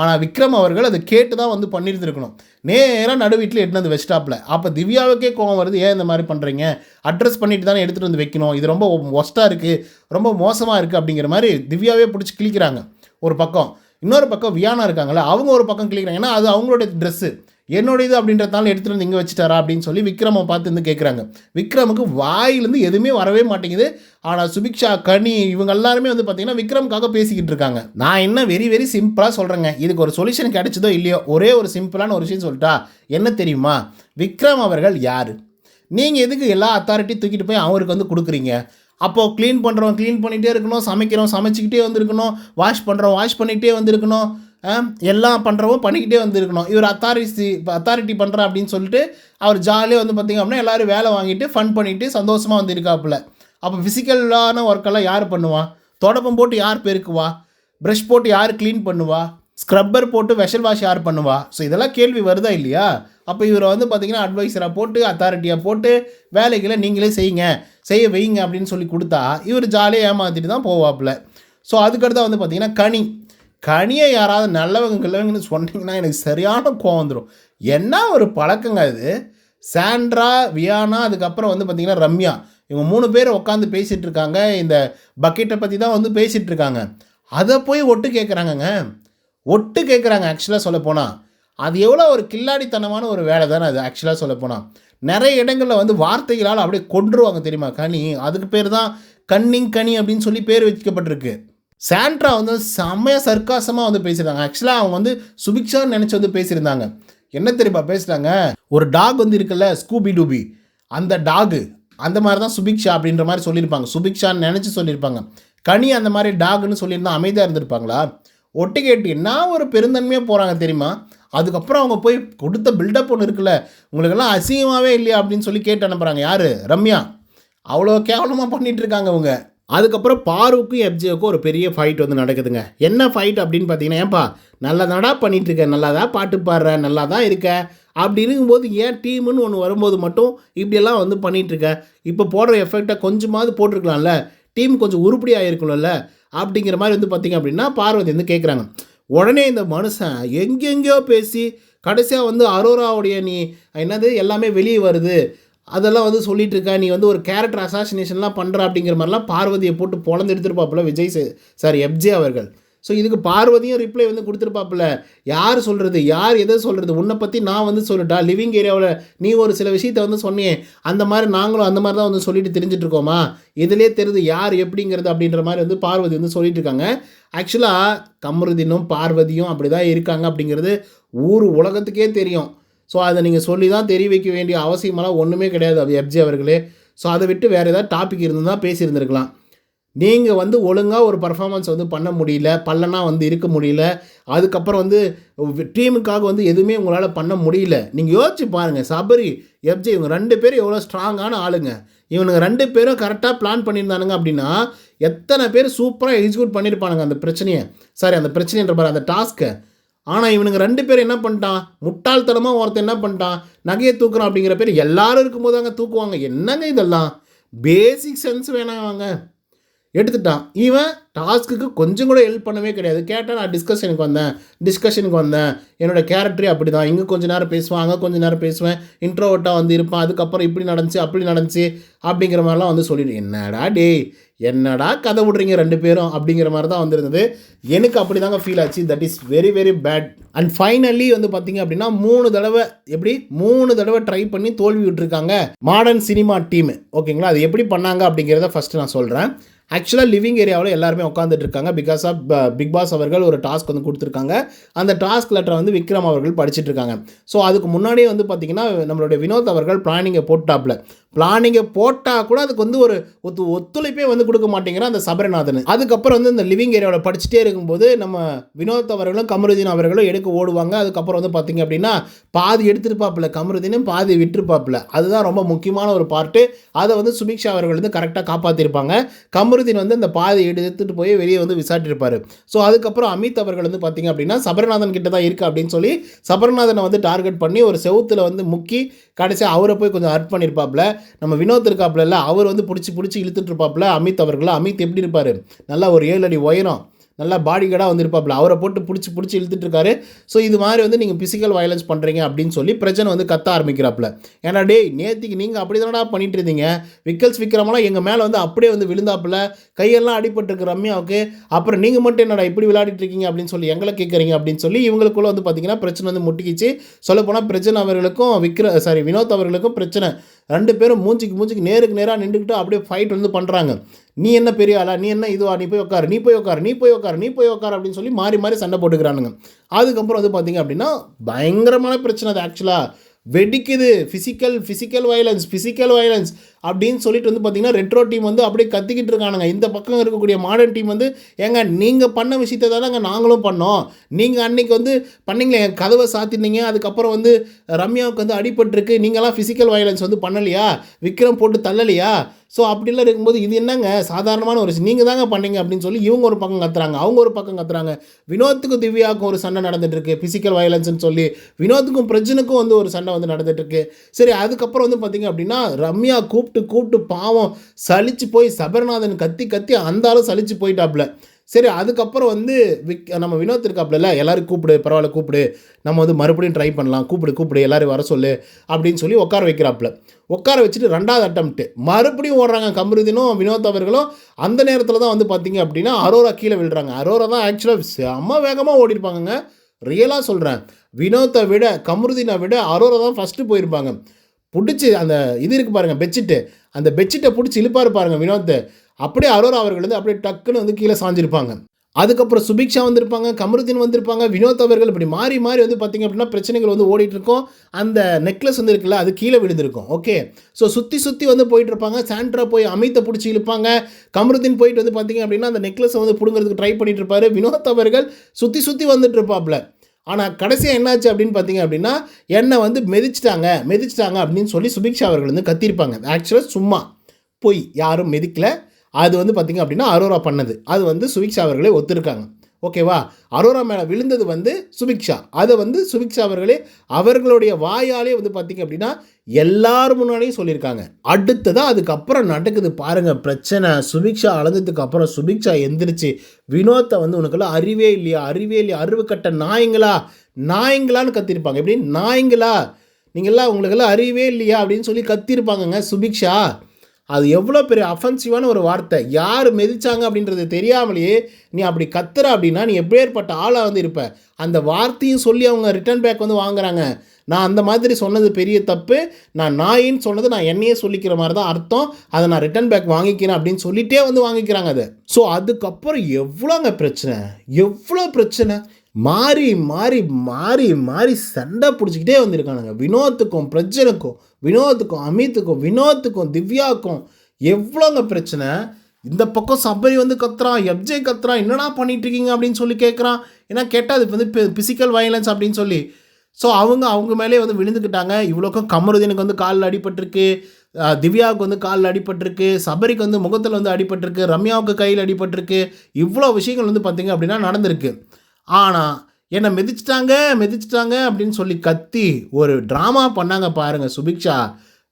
ஆனால் விக்ரம் அவர்கள் அதை கேட்டு தான் வந்து பண்ணியிருந்துருக்கணும். நேராக நடு வீட்டில் எடுத்து வந்து வச்சிட்டாப்ல அப்போ திவ்யாவுக்கே கோவம் வருது ஏன் இந்த மாதிரி பண்ணுறீங்க அட்ரஸ் பண்ணிட்டு தானே எடுத்துகிட்டு வந்து வைக்கணும். இது ரொம்ப ஒஸ்ட்டாக இருக்குது ரொம்ப மோசமாக இருக்குது அப்படிங்கிற மாதிரி திவ்யாவே பிடிச்சி கிழிக்கிறாங்க. ஒரு பக்கம். இன்னொரு பக்கம் வியானா இருக்காங்களே அவங்க ஒரு பக்கம் கிழிக்கிறாங்க. ஏன்னா அது அவங்களோட ட்ரெஸ்ஸு என்னோட இது அப்படின்றதால எடுத்துகிட்டு வந்து இங்கே வச்சுட்டாரா அப்படின்னு சொல்லி விக்ரமை பார்த்து வந்து கேட்குறாங்க விக்ரமுக்கு வாயிலேருந்து எதுவுமே வரவே மாட்டேங்குது. ஆனால் சுபிக்ஷா கனி இவங்க எல்லாருமே வந்து பார்த்தீங்கன்னா விக்ரமுக்காக பேசிக்கிட்டு இருக்காங்க. நான் என்ன வெரி வெரி சிம்பிளாக சொல்கிறேங்க இதுக்கு ஒரு சொல்யூஷன் கிடைச்சதோ இல்லையோ ஒரே ஒரு சிம்பிளான ஒரு விஷயம் சொல்லிட்டா என்ன தெரியுமா? விக்ரம் அவர்கள் யார்? நீங்கள் எதுக்கு எல்லா அத்தாரிட்டியும் தூக்கிட்டு போய் அவருக்கு வந்து கொடுக்குறீங்க? அப்போது க்ளீன் பண்ணுறோம் க்ளீன் பண்ணிகிட்டே இருக்கணும் சமைக்கிறோம் சமைச்சிக்கிட்டே வந்திருக்கணும் வாஷ் பண்ணுறோம் வாஷ் பண்ணிகிட்டே வந்திருக்கணும். எல்லாம் பண்ணுறவும் பண்ணிக்கிட்டே வந்துருக்கணும். இவர் அத்தாரிசி அத்தாரிட்டி பண்ணுறேன் அப்படின்னு சொல்லிட்டு அவர் ஜாலியாக வந்து பார்த்திங்க அப்படின்னா எல்லோரும் வேலை வாங்கிட்டு ஃபன் பண்ணிவிட்டு சந்தோஷமாக வந்து இருக்காப்புல அப்போ ஃபிசிக்கலான ஒர்க்கெல்லாம் யார் பண்ணுவா? தொடப்பம் போட்டு யார் பெருக்குவா? ப்ரஷ் போட்டு யார் க்ளீன் பண்ணுவா? ஸ்க்ரப்பர் போட்டு வெஷல் வாஷ் யார் பண்ணுவா? ஸோ இதெல்லாம் கேள்வி வருதா இல்லையா? அப்போ இவரை வந்து பார்த்திங்கன்னா அட்வைஸராக போட்டு அத்தாரிட்டியாக போட்டு வேலைகளை நீங்களே செய்யுங்க. செய்ய வைங்க அப்படின்னு சொல்லி கொடுத்தா இவர் ஜாலியாக ஏமாற்றிட்டு தான் போவாப்புல. ஸோ அதுக்கடுத்து வந்து பார்த்தீங்கன்னா கனி. கனியை யாராவது நல்லவங்க கில்லவங்கன்னு சொன்னீங்கன்னா எனக்கு சரியான கோவம் வந்துடும் என்ன ஒரு பழக்கங்க அது? சாண்ட்ரா வியானா அதுக்கப்புறம் வந்து பார்த்தீங்கன்னா ரம்யா. இவங்க மூணு பேர் உட்காந்து பேசிகிட்டு இருக்காங்க. இந்த பக்கெட்டை பற்றி தான் வந்து பேசிகிட்டு இருக்காங்க. அதை போய் ஒட்டு கேட்குறாங்கங்க ஒட்டு கேட்குறாங்க ஆக்சுவலாக சொல்லப்போனால் அது எவ்வளோ ஒரு கில்லாடித்தனமான ஒரு வேலை தானே அது ஆக்சுவலாக சொல்லப்போனால் நிறைய இடங்களில் வந்து வார்த்தைகளால் அப்படியே கொண்டுருவாங்க தெரியுமா கனி? அதுக்கு பேர் தான் கன்னிங் கனி அப்படின்னு சொல்லி பேர் வைக்கப்பட்டிருக்கு. சாண்ட்ரா வந்து செம்மையாக சர்க்காசமாக வந்து பேசியிருந்தாங்க. ஆக்சுவலாக அவங்க வந்து சுபிக்ஷான்னு நினச்சி வந்து பேசியிருந்தாங்க. என்ன தெரியுமா பேசுகிறாங்க ஒரு டாக் வந்து இருக்குல்ல ஸ்கூபி டூபி அந்த டாகு அந்த மாதிரி தான் சுபிக்ஷா அப்படின்ற மாதிரி சொல்லியிருப்பாங்க. சுபிக்ஷான்னு நினச்சி சொல்லியிருப்பாங்க. கனி அந்த மாதிரி டாகுன்னு சொல்லியிருந்தா அமைதியாக இருந்திருப்பாங்களா? ஒட்டு கேட்டு என்ன ஒரு பெருந்தன்மையாக போகிறாங்க தெரியுமா? அதுக்கப்புறம் அவங்க போய் கொடுத்த பில்டப் ஒன்று இருக்குல்ல உங்களுக்கெல்லாம் அசிங்கமாகவே இல்லையா? அப்படின்னு சொல்லி கேட்டு அனுப்புகிறாங்க யார்? ரம்யா. அவ்வளோ கேவலமாக பண்ணிகிட்ருக்காங்க அவங்க அதுக்கப்புறம் பாருக்கும் எப்ஜேவுக்கும் ஒரு பெரிய ஃபைட் வந்து நடக்குதுங்க. என்ன ஃபைட் அப்படின்னு பார்த்தீங்கன்னா ஏன்பா நல்லா தானடா பண்ணிட்டு இருக்க நல்லா தான் பாட்டு பாடுற நல்லா தான் இருக்க? அப்படி இருக்கும்போது ஏன் டீமுன்னு ஒன்று வரும்போது மட்டும் இப்படியெல்லாம் வந்து பண்ணிகிட்ருக்க இப்போ போடுற எஃபெக்டை கொஞ்சமாவது போட்டிருக்கலாம்ல? டீம் கொஞ்சம் உருப்படியாக இருக்கணும்ல அப்படிங்கிற மாதிரி வந்து பார்த்திங்க அப்படின்னா பார்வதி வந்து கேட்குறாங்க உடனே இந்த மனுஷன் எங்கெங்கேயோ பேசி கடைசியாக வந்து அரோராவுடைய நீ என்னது எல்லாமே வெளியே வருது. அதெல்லாம் வந்து சொல்லிட்டு இருக்கா நீ வந்து ஒரு கேரக்டர் அசாசினேஷன்லாம் பண்ணுற அப்படிங்கிற மாதிரிலாம் பார்வதியை போட்டு பொழந்து எடுத்துருப்பாப்புல விஜய் சாரி எப்ஜே அவர்கள். ஸோ இதுக்கு பார்வதியும் ரிப்ளை வந்து கொடுத்துருப்பாப்புல. யார் சொல்கிறது யார் எதை சொல்கிறது உன்னை பற்றி நான் வந்து சொல்லிட்டா லிவிங் ஏரியாவில் நீ ஒரு சில விஷயத்த வந்து சொன்னியே. அந்த மாதிரி நாங்களும் அந்த மாதிரி தான் வந்து சொல்லிட்டு தெரிஞ்சிட்டு இருக்கோமா இதுலேயே தெரியுது யார் எப்படிங்கிறது அப்படின்ற மாதிரி வந்து பார்வதி வந்து சொல்லிட்டு இருக்காங்க ஆக்சுவலாக கமருதினும் பார்வதியும் அப்படி தான் இருக்காங்க அப்படிங்கிறது ஊர் உலகத்துக்கே தெரியும். ஸோ அதை நீங்கள் சொல்லி தான் தெரிய வைக்க வேண்டிய அவசியமெல்லாம் ஒன்றுமே கிடையாது அது எப்ஜி அவர்களே. ஸோ அதை விட்டு வேறு ஏதாவது டாபிக் இருந்தால் பேசியிருந்துருக்கலாம். நீங்கள் வந்து ஒழுங்காக ஒரு பர்ஃபாமன்ஸ் வந்து பண்ண முடியல பல்லனா வந்து இருக்க முடியல அதுக்கப்புறம் வந்து டீமுக்காக வந்து எதுவுமே உங்களால் பண்ண முடியல. நீங்கள் யோசிச்சு பாருங்கள் சபரி எப்ஜி இவங்க ரெண்டு பேரும் எவ்வளோ ஸ்ட்ராங்கான ஆளுங்க. இவனுங்க ரெண்டு பேரும் கரெக்டாக பிளான் பண்ணியிருந்தானுங்க அப்படின்னா எத்தனை பேர் சூப்பராக எக்ஸிக்யூட் பண்ணியிருப்பானுங்க அந்த பிரச்சனையை. சாரி அந்த பிரச்சனைன்ற பாரு அந்த டாஸ்க்கை ஆனால் இவனுங்க ரெண்டு பேரும் என்ன பண்ணிட்டான்? முட்டாள்தனமாக ஒருத்தன் என்ன பண்ணிட்டான்? நகையை தூக்குறான் அப்படிங்கிற பேர் எல்லாரும் இருக்கும்போது அங்கே தூக்குவாங்க. என்னங்க இதெல்லாம்? பேசிக் சென்ஸ் வேணாம் எடுத்துட்டான். இவன் டாஸ்க்குக்கு கொஞ்சம் கூட ஹெல்ப் பண்ணவே கிடையாது. கேட்டால் நான் டிஸ்கஷனுக்கு வந்தேன். டிஸ்கஷனுக்கு வந்தேன். என்னோடய கேரக்டரே அப்படி தான் இங்கே கொஞ்ச நேரம் பேசுவேன் அங்கே கொஞ்சம் நேரம் பேசுவேன். இன்ட்ரோவர்ட்டாக வந்து இருப்பான். அதுக்கப்புறம் இப்படி நடந்துச்சு அப்படி நடந்துச்சு அப்படிங்கிற மாதிரிலாம் வந்து சொல்லிடு. என்னடா டேய் என்னடா கதை விட்றீங்க ரெண்டு பேரும் அப்படிங்கிற மாதிரி தான் வந்திருந்தது. எனக்கு அப்படி தாங்க ஃபீல் ஆச்சு. That is very very bad and finally வந்து பார்த்தீங்க அப்படின்னா மூணு தடவை எப்படி? மூணு தடவை ட்ரை பண்ணி தோல்வி விட்டுருக்காங்க. மாடர்ன் சினிமா டீம் ஓகேங்களா அது எப்படி பண்ணாங்க அப்படிங்கிறத ஃபஸ்ட்டு நான் சொல்கிறேன் ஆக்சுவலாக லிவிங் ஏரியாவில் எல்லாருமே உட்காந்துட்டு இருக்காங்க. பிகாஸ் ஆஃப் பிக் பாஸ் அவர்கள் ஒரு டாஸ்க் வந்து கொடுத்துருக்காங்க. அந்த டாஸ்க் லெட்டரை வந்து விக்ரம் அவர்கள் படிச்சுட்டு இருக்காங்க. ஸோ அதுக்கு முன்னாடியே வந்து பார்த்திங்கன்னா நம்மளுடைய வினோத் அவர்கள் பிளானிங்கை போட்டாப்பில் பிளானிங்கை போட்டால் கூட அதுக்கு வந்து ஒரு ஒத்து ஒத்துழைப்பே வந்து கொடுக்க மாட்டேங்கிற அந்த சபரிநாதன். அதுக்கப்புறம் வந்து இந்த லிவிங் ஏரியாவில் படிச்சுட்டே இருக்கும்போது நம்ம வினோத் அவர்களும் கமருதீன் அவர்களும் எடுக்க ஓடுவாங்க. அதுக்கப்புறம் வந்து பார்த்திங்க அப்படின்னா பாதி எடுத்துருப்பாப்புல கமருதீனும் பாதி விட்டுருப்பாப்புல. அதுதான் ரொம்ப முக்கியமான ஒரு பார்ட்டு அதை வந்து சுபிக்ஷா அவர்கள் வந்து கரெக்டாக காப்பாற்றிருப்பாங்க கமருதீன் வந்து அந்த பாதி எடுத்துகிட்டு போய் வெளியே வந்து விசாரிட்டிருப்பார் ஸோ அதுக்கப்புறம் அமித் அவர்கள் வந்து பார்த்திங்க அப்படின்னா சபரிநாதன் கிட்ட தான் இருக்குது அப்படின்னு சொல்லி சபரிநாதனை வந்து டார்கெட் பண்ணி ஒரு செவுத்தில் வந்து முக்கி கடைசியாக அவரை போய் கொஞ்சம் ஹர்ட் பண்ணியிருப்பாப்பில் நம்ம வினோத் இருக்காப்புல அவர் வந்து பிடிச்சி பிடிச்சி இழுத்துட்டு இருப்பாப்புல அமித் அவர்கள் அமித் எப்படி இருப்பார்? நல்லா ஒரு ஏழு அடி உயரம் நல்லா பாடி கார்டாக வந்திருப்பாப்புல அவரை போட்டு பிடிச்சி பிடிச்சி இழுத்துட்டு இருக்காரு. ஸோ இது மாதிரி வந்து நீங்கள் ஃபிசிக்கல் வயலன்ஸ் பண்ணுறீங்க அப்படின்னு சொல்லி பிரச்சனை வந்து கத்த ஆரம்பிக்கிறாப்புல. ஏன்னா டேய் நேத்திக்கு நீங்கள் அப்படி தானடா பண்ணிட்டு இருந்தீங்க? விக்கல்ஸ் விக்ரமெல்லாம் எங்கள் மேலே வந்து அப்படியே வந்து விழுந்தாப்புல கையெல்லாம் அடிபட்டுருக்கு ரம்யாவுக்கு. அப்புறம் நீங்கள் மட்டும் என்னடா இப்படி விளையாடிட்டு இருக்கீங்க அப்படின்னு சொல்லி எங்களை கேட்குறீங்க அப்படின்னு சொல்லி இவங்களுக்குள்ள வந்து பார்த்தீங்கன்னா பிரச்சனை வந்து முட்டிக்கிச்சு. சொல்லப்போனால் பிரச்சனை அவர்களுக்கும் விக்ர சாரி வினோத் அவர்களுக்கும் பிரச்சனை. ரெண்டு பேரும் மூஞ்சிக்கு மூஞ்சிக்கு நேருக்கு நேராக நின்றுக்கிட்டு அப்படியே ஃபைட் வந்து பண்ணுறாங்க நீ என்ன பெரிய ஆளா? நீ என்ன இதுவா? நீ போய் உட்காரு நீ போய் உட்காரு நீ போய் உட்காரு நீ போய் உட்காரு அப்படின்னு சொல்லி மாறி மாறி சண்டை போட்டுக்கிறானுங்க. அதுக்கப்புறம் வந்து பார்த்தீங்க அப்படின்னா பயங்கரமான பிரச்சனை அது ஆக்சுவலாக வெடிக்குது. Physical physical violence physical violence அப்படின்னு சொல்லிட்டு வந்து பார்த்தீங்கன்னா ரெட்ரோ டீம் வந்து அப்படியே கத்திக்கிட்டு இருக்கானுங்க. இந்த பக்கம் இருக்கக்கூடிய மாடர்ன் டீம் வந்து ஏங்க நீங்கள் பண்ண விஷயத்தை தாங்க நாங்களும் பண்ணோம். நீங்கள் அன்னைக்கு வந்து பண்ணீங்களே என் கதவை சாத்தினீங்க. அதுக்கப்புறம் வந்து ரம்யாவுக்கு வந்து அடிபட்டிருக்கு. நீங்களாம் ஃபிசிக்கல் வயலன்ஸ் வந்து பண்ணலையா? விக்ரம் போட்டு தள்ளலையா? ஸோ அப்படிலாம் இருக்கும்போது இது என்னங்க? சாதாரணமான ஒரு விஷயம். நீங்கள் தாங்க பண்ணீங்க அப்படின்னு சொல்லி இவங்க ஒரு பக்கம் கத்துறாங்க. அவங்க ஒரு பக்கம் கத்துறாங்க. வினோத்துக்கும் திவ்யாவுக்கும் ஒரு சண்டை நடந்துட்டுருக்கு. ஃபிசிக்கல் வயலன்ஸ்னு சொல்லி வினோத்துக்கும் பிரஜனுக்கும் வந்து ஒரு சண்டை வந்து நடந்துட்டுருக்கு. சரி அதுக்கப்புறம் வந்து பார்த்தீங்க அப்படின்னா ரம்யா கூப்பிட்டு கூப்பிட்டு கூப்பிட்டு பாவம் சலிச்சு போய் சபரிநாதன் கத்தி கத்தி அந்த ஆளும் சலிச்சு போயிட்டாப்புல. சரி அதுக்கப்புறம் வந்து விக் நம்ம வினோத் இருக்காப்புல எல்லாரும் கூப்பிடு பரவாயில்ல கூப்பிடு. நம்ம வந்து மறுபடியும் ட்ரை பண்ணலாம். கூப்பிடு கூப்பிடு எல்லோரும் வர சொல்லு அப்படின்னு சொல்லி உட்கார வைக்கிறாப்புல. உட்கார வச்சுட்டு ரெண்டாவது அட்டம்ப்ட்டு மறுபடியும் ஓடுறாங்க கமருதினும் வினோத் அவர்களும். அந்த நேரத்தில் தான் வந்து பார்த்தீங்க அப்படின்னா அரோரா கீழே விழுறாங்க. அரோரா தான் ஆக்சுவலாக செம்ம வேகமாக ஓடிருப்பாங்கங்க ரியலாக சொல்கிறேன் வினோத்தை விட கமருதினை விட அரோரா தான் ஃபஸ்ட்டு போயிருப்பாங்க. பிடிச்சி அந்த இது இருக்கு பாருங்கள் பெட்ஷீட்டு அந்த பெட்ஷீட்டை பிடிச்சி இழுப்பாரு பாருங்கள் வினோத்தை அப்படியே அரோரா அவர்கள் வந்து அப்படியே டக்குன்னு வந்து கீழே சாஞ்சிருப்பாங்க. அதுக்கப்புறம் சுபிக்ஷா வந்திருப்பாங்க கமருதீன் வந்திருப்பாங்க வினோத் அவர்கள் இப்படி மாறி மாறி வந்து பார்த்திங்க அப்படின்னா பிரச்சனைகள் வந்து ஓடிட்டு இருக்கும் அந்த நெக்லஸ் வந்து இருக்குல்ல அது கீழே விழுந்திருக்கும். ஓகே ஸோ சுற்றி சுற்றி வந்து போயிட்டு இருப்பாங்க சாண்ட்ரா போய் அமித்தை பிடிச்சி இழுப்பாங்க. கமருதீன் போயிட்டு வந்து பார்த்திங்க அப்படின்னா அந்த நெக்லஸை வந்து பிடுங்கிறதுக்கு ட்ரை பண்ணிட்டு இருப்பாரு வினோத் அவர்கள் சுற்றி சுற்றி வந்துட்டு இருப்பாப்ல ஆனால் கடைசியாக என்னாச்சு அப்படின்னு பார்த்தீங்க அப்படின்னா என்னை வந்து மெதிச்சிட்டாங்க மெதிச்சிட்டாங்க அப்படின்னு சொல்லி சுபிக்ஷா அவர்கள் வந்து கத்திருப்பாங்க ஆக்சுவலாக சும்மா பொய் யாரும் மெதிக்கலை. அது வந்து பார்த்திங்க அப்படின்னா அரோரா பண்ணது. அது வந்து சுபிக்ஷா அவர்களே ஒத்துருக்காங்க. ஓகேவா? அரோரா மேலே விழுந்தது வந்து சுபிக்ஷா. அதை வந்து சுபிக்ஷா அவர்களே அவர்களுடைய வாயாலே வந்து பார்த்திங்க அப்படின்னா எல்லாரும் முன்னாடியும் சொல்லியிருக்காங்க. அடுத்ததாக அதுக்கப்புறம் நடக்குது பாருங்கள் பிரச்சனை. சுபிக்ஷா அழந்ததுக்கு அப்புறம் சுபிக்ஷா எந்திரிச்சு வினோத்தை வந்து உனக்கெல்லாம் அறிவே இல்லையா? அறிவே இல்லையா? அறிவு கட்ட நாயங்களா? நாயங்களான்னு கத்திருப்பாங்க. எப்படி? நாயங்களா? நீங்கள்லாம் உங்களுக்கெல்லாம் அறிவே இல்லையா? அப்படின்னு சொல்லி கத்திருப்பாங்கங்க சுபிக்ஷா. அது எவ்வளோ பெரிய அஃபென்சிவான ஒரு வார்த்தை. யார் மிதிச்சாங்க அப்படின்றது தெரியாமலேயே நீ அப்படி கத்துற அப்படின்னா நீ எப்பேற்பட்ட ஆளாக வந்து இருப்ப. அந்த வார்த்தையும் சொல்லி அவங்க ரிட்டர்ன் பேக் வந்து வாங்குறாங்க. நான் அந்த மாதிரி சொன்னது பெரிய தப்பு. நான் நாயின்னு சொன்னது நான் என்னையே சொல்லிக்கிற மாதிரி தான் அர்த்தம். அதை நான் ரிட்டர்ன் பேக் வாங்கிக்கிறேன் அப்படின்னு சொல்லிட்டே வந்து வாங்கிக்கிறாங்க அதை. ஸோ அதுக்கப்புறம் எவ்வளோங்க பிரச்சனை? எவ்வளோ பிரச்சனை? மாறி மாறி மாறி மாறி சண்டை பிடிச்சிக்கிட்டே வந்திருக்கானுங்க. வினோத்துக்கும் பிரஜனுக்கும் வினோத்துக்கும் அமித்துக்கும் வினோத்துக்கும் திவ்யாவுக்கும் எவ்வளோங்க பிரச்சனை? இந்த பக்கம் சபரி வந்து கத்துறான் எப்ஜே கத்துறான் என்னடா பண்ணிட்டு இருக்கீங்க அப்படின்னு சொல்லி கேட்குறான் ஏன்னா கேட்டால் அது வந்து பிசிக்கல் வயலன்ஸ் அப்படின்னு சொல்லி. ஸோ அவங்க அவங்க மேலே வந்து விழுந்துக்கிட்டாங்க. இவ்வளோக்கும் கமருதீனுக்கு வந்து காலில் அடிபட்டிருக்கு. திவ்யாவுக்கு வந்து காலில் அடிபட்டிருக்கு. சபரிக்கு வந்து முகத்தில் வந்து அடிபட்டிருக்கு. ரம்யாவுக்கு கையில் அடிபட்டிருக்கு. இவ்வளோ விஷயங்கள் வந்து பார்த்திங்க அப்படின்னா நடந்திருக்கு. ஆனால் என்னை மிதிச்சிட்டாங்க மிதிச்சிட்டாங்க அப்படின்னு சொல்லி கத்தி ஒரு ட்ராமா பண்ணாங்க பாருங்கள் சுபிக்ஷா.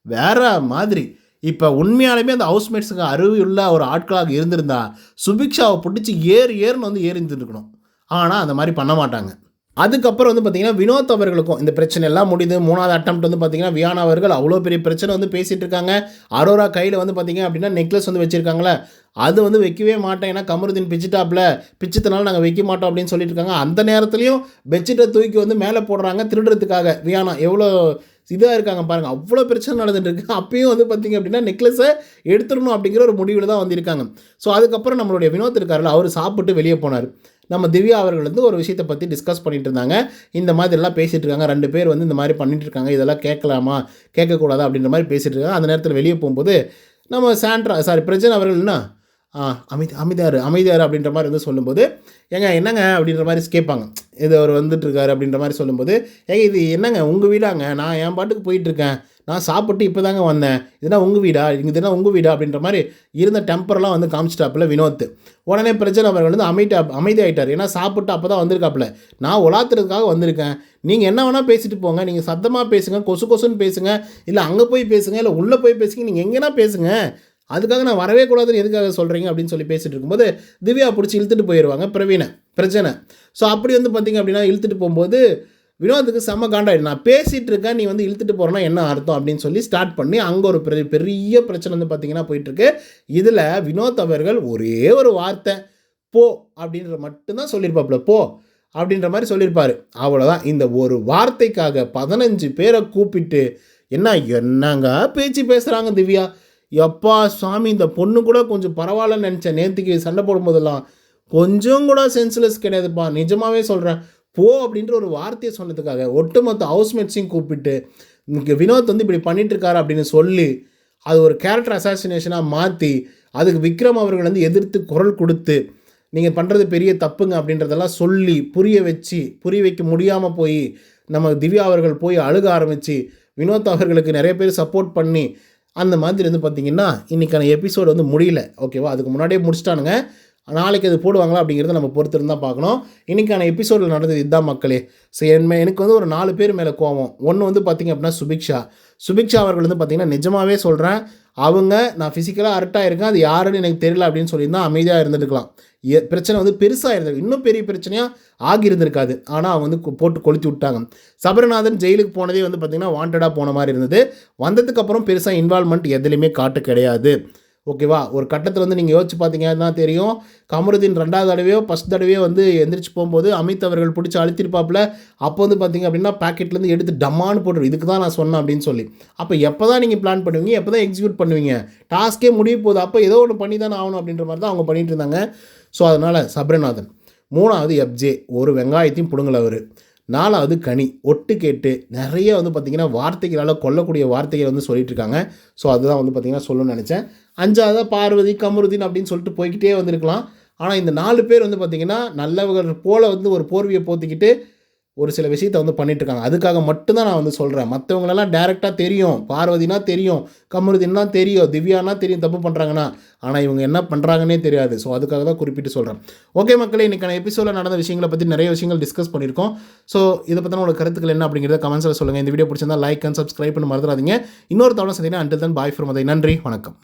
வேற மாதிரி. இப்போ உண்மையாலுமே அந்த ஹவுஸ்மேட்ஸுக்கு அருவியுள்ள ஒரு ஆட்களாக இருந்திருந்தா சுபிக்ஷாவை பிடிச்சி ஏறு ஏறுன்னு வந்து ஏறி இருந்துருக்கணும் ஆனால் அந்த மாதிரி பண்ண மாட்டாங்க. அதுக்கப்புறம் வந்து பார்த்தீங்கன்னா வினோத் அவர்களுக்கும் இந்த பிரச்சனை எல்லாம் முடியுது மூணாவது அட்டம் வந்து பார்த்தீங்கன்னா வியானா அவர்கள் அவ்வளோ பெரிய பிரச்சனை வந்து பேசிகிட்டு இருக்காங்க. அரோரா கையில் வந்து பார்த்தீங்க அப்படின்னா நெக்லஸ் வந்து வச்சுருக்காங்களே அது வந்து வைக்கவே மாட்டேன். ஏன்னா கமருதீன் பிச்சுட்டாப்ல பிச்சத்தினால நாங்கள் வைக்க மாட்டோம் அப்படின்னு சொல்லிட்டு இருக்காங்க. அந்த நேரத்துலையும் பெட்ஷீட்டை தூக்கி வந்து மேலே போடுறாங்க திருடுறதுக்காக. வியானா எவ்வளோ இதாக இருக்காங்க பாருங்கள் அவ்வளோ பிரச்சனை நடந்துட்டு இருக்கு. அப்பயும் வந்து பார்த்தீங்க அப்படின்னா நெக்லஸை எடுத்துடணும் அப்படிங்கிற ஒரு முடிவில் தான் வந்திருக்காங்க. ஸோ அதுக்கப்புறம் நம்மளுடைய வினோத் இருக்காரில் அவர் சாப்பிட்டு வெளியே போனார். நம்ம திவ்யா அவர்கள் வந்து ஒரு விஷயத்தை பற்றி டிஸ்கஸ் பண்ணிட்டு இருந்தாங்க இந்த மாதிரிலாம் பேசிகிட்டு இருக்காங்க ரெண்டு பேர் வந்து இந்த மாதிரி பண்ணிட்டு இருக்காங்க இதெல்லாம் கேட்கலாமா? கேட்கக்கூடாதா? அப்படின்ற மாதிரி பேசிகிட்டு இருக்காங்க அந்த நேரத்தில் வெளியே போகும்போது நம்ம சாண்ட்ரா சாரி பிரஜன் அவர்கள்னா ஆ அமைதி அமைதியார் அமைதியார் அப்படின்ற மாதிரி வந்து சொல்லும்போது ஏங்க என்னங்க? அப்படின்ற மாதிரி கேட்பாங்க. இது அவர் வந்துட்டுருக்காரு அப்படின்ற மாதிரி சொல்லும்போது ஏங்க இது என்னங்க? உங்கள் வீடாங்க? நான் என் பாட்டுக்கு போயிட்டுருக்கேன். நான் சாப்பிட்டு இப்போ தாங்க வந்தேன். இதெல்லாம் உங்கள் வீடா? இங்கே இதெல்லாம் உங்கள் வீடா? அப்படின்ற மாதிரி இருந்த டெம்பரெல்லாம் வந்து காமிச்சிட்டாப்புல வினோத் உடனே பிரச்சனை அவர்கள் வந்து அமைதி அமைதி ஆகிட்டார் ஏன்னா சாப்பிட்டு அப்போ தான் வந்திருக்காப்புல. நான் உலாத்துறதுக்காக வந்திருக்கேன். நீங்கள் என்ன வேணால் பேசிட்டு போங்க. நீங்கள் சத்தமாக பேசுங்க. கொசு கொசுன்னு பேசுங்க. இல்லை அங்கே போய் பேசுங்க. இல்லை உள்ளே போய் பேசுங்க. நீங்கள் எங்கேனா பேசுங்க. அதுக்காக நான் வரவே கூடாதுன்னு எதுக்காக சொல்கிறீங்க அப்படின்னு சொல்லி பேசிகிட்டு இருக்கும்போது திவ்யா பிடிச்சி இழுத்துட்டு போயிடுவாங்க பிரவீனை பிரச்சனை ஸோ அப்படி வந்து பார்த்திங்க அப்படின்னா இழுத்துட்டு போகும்போது வினோத்துக்கு செம்ம காண்டாயிடு நான் பேசிகிட்டு இருக்கேன் நீ வந்து இழுத்துட்டு போகிறனா என்ன அர்த்தம் அப்படின்னு சொல்லி ஸ்டார்ட் பண்ணி அங்கே ஒரு பெரிய பெரிய பிரச்சனை வந்து பார்த்தீங்கன்னா போயிட்டுருக்கு. இதில் வினோத் அவர்கள் ஒரே ஒரு வார்த்தை போ அப்படின்ற மட்டும்தான் சொல்லியிருப்பாப்புல போ அப்படின்ற மாதிரி சொல்லியிருப்பார். அவ்வளோதான் இந்த ஒரு வார்த்தைக்காக பதினஞ்சு பேரை கூப்பிட்டு என்ன என்னங்க பேச்சு பேசுகிறாங்க திவ்யா? எப்பா சுவாமி இந்த பொண்ணு கூட கொஞ்சம் பரவாயில்லன்னு நினச்சேன். நேற்றுக்கு சண்டை போடும்போதெல்லாம் கொஞ்சம் கூட சென்ஸ்லெஸ் கிடையாதுப்பா. நிஜமாகவே சொல்கிறேன் போ அப்படின்ற ஒரு வார்த்தையை சொன்னதுக்காக ஒட்டுமொத்த ஹவுஸ்மேட்ஸையும் கூப்பிட்டு இங்கே வினோத் வந்து இப்படி பண்ணிட்டுருக்காரு அப்படின்னு சொல்லி அது ஒரு கேரக்டர் அசாசினேஷனாக மாற்றி அதுக்கு விக்ரம் அவர்கள் வந்து எதிர்த்து குரல் கொடுத்து நீங்கள் பண்ணுறது பெரிய தப்புங்க அப்படின்றதெல்லாம் சொல்லி புரிய வச்சு புரிய வைக்க முடியாமல் போய் நம்ம திவ்யா அவர்கள் போய் அழுக ஆரம்பித்து வினோத் அவர்களுக்கு நிறைய பேர் சப்போர்ட் பண்ணி அந்த மாதிரி வந்து பார்த்திங்கன்னா இன்றைக்கான எபிசோடு வந்து முடியல. ஓகேவா அதுக்கு முன்னாடியே முடிச்சிட்டானுங்க. நாளைக்கு அது போடுவாங்களா அப்படிங்கிறத நம்ம பொறுத்து தான் பார்க்கணும். இன்றைக்கான எபிசோடில் நடந்தது இதுதான் மக்களே. ஸோ என் எனக்கு வந்து ஒரு நாலு பேர் மேலே கோவம். ஒன்று வந்து பார்த்திங்க அப்படின்னா சுபிக்ஷா. சுபிக்ஷா அவர்கள் வந்து பார்த்திங்கன்னா நிஜமாகவே சொல்கிறேன் அவங்க நான் ஃபிசிக்கலாக அரட்டாக இருக்கேன் அது யாருன்னு எனக்கு தெரியல அப்படின்னு சொல்லியிருந்தால் அமைதியாக இருந்துருக்கலாம் எ- பிரச்சனை வந்து பெருசாக இருந்தது இன்னும் பெரிய பிரச்சனையாக ஆகியிருந்திருக்காது. ஆனால் அவங்க வந்து கொ- போட்டு கொளுத்தி விட்டாங்க. சபரிநாதன் ஜெயிலுக்கு போனதே வந்து பார்த்திங்கன்னா வாண்டடாக போன மாதிரி இருந்தது. வந்ததுக்கப்புறம் பெருசாக இன்வால்மெண்ட் எதுலேயுமே காட்டு கிடையாது. ஓகேவா? ஒரு கட்டத்தில் வந்து நீங்கள் யோசிச்சு பார்த்தீங்கன்னா தெரியும். கமருதீன் ரெண்டாவது தடவையோ ஃபஸ்ட் தடவையோ வந்து எந்திரிச்சு போகும்போது அமித் அவர்கள் பிடிச்சி அழுத்திருப்பாப்பில். அப்போ வந்து பார்த்தீங்க அப்படின்னா பாக்கெட்லேருந்து எடுத்து டம்மான்னு போட்டுரு. இதுக்கு தான் நான் சொன்னேன் அப்படின்னு சொல்லி. அப்போ எப்போ தான் நீங்கள் பிளான் பண்ணுவீங்க? எப்போ தான் எக்ஸிக்யூட் பண்ணுவீங்க டாஸ்க்கே முடிய போகுது. அப்போ ஏதோ ஒன்று பண்ணி தானே ஆகணும் அப்படின்ற மாதிரி தான் அவங்க பண்ணிட்டு இருந்தாங்க. ஸோ அதனால் சபரநாதன். மூணாவது எப்ஜே ஒரு வெங்காயத்தையும் பிடுங்கல அவர். நாலாவது கனி ஒட்டு கேட்டு நிறைய வந்து பார்த்திங்கன்னா வார்த்தைகளால் கொல்லக்கூடிய வார்த்தைகள் வந்து சொல்லிட்டு இருக்காங்க ஸோ அதுதான் வந்து பார்த்திங்கன்னா சொல்லணும்னு நினச்சேன். அஞ்சாவதாக பார்வதி கமருதீன் அப்படின்னு சொல்லிட்டு போய்கிட்டே வந்திருக்கலாம். ஆனால் இந்த நாலு பேர் வந்து பார்த்திங்கன்னா நல்லவர்கள் போல வந்து ஒரு போர்வியை போத்திக்கிட்டு ஒரு சில விஷயத்தை வந்து பண்ணிட்டு இருக்காங்க அதுக்காக மட்டும்தான் நான் வந்து சொல்கிறேன் மற்றவங்களெல்லாம் டேரெக்டாக தெரியும். பார்வதினா தெரியும். கமருதினா தெரியும். திவ்யானா தெரியும் தப்பு பண்ணுறாங்கன்னா ஆனால் இவங்க என்ன பண்ணுறாங்கன்னே தெரியாது. ஸோ அதுக்காக தான் குறிப்பிட்டு சொல்கிறேன் ஓகே மக்களே இன்றைக்கான எபிசோடில் நடந்த விஷயங்களை பற்றி நிறைய விஷயங்கள் டிஸ்கஸ் பண்ணியிருக்கோம். ஸோ இதை பற்றின உங்களோட கருத்துக்கள் என்ன அப்படிங்கிறத கமெண்ட்ஸில் சொல்லுங்கள் இந்த வீடியோ பிடிச்சிருந்தா லைக் அண்ட் சப்ஸ்கிரைப் பண்ணி மறந்துடாதீங்க. இன்னொரு தவணை சந்திங்கன்னா அண்டில் தன் பாய் ஃப்ரம் அதை நன்றி. வணக்கம்.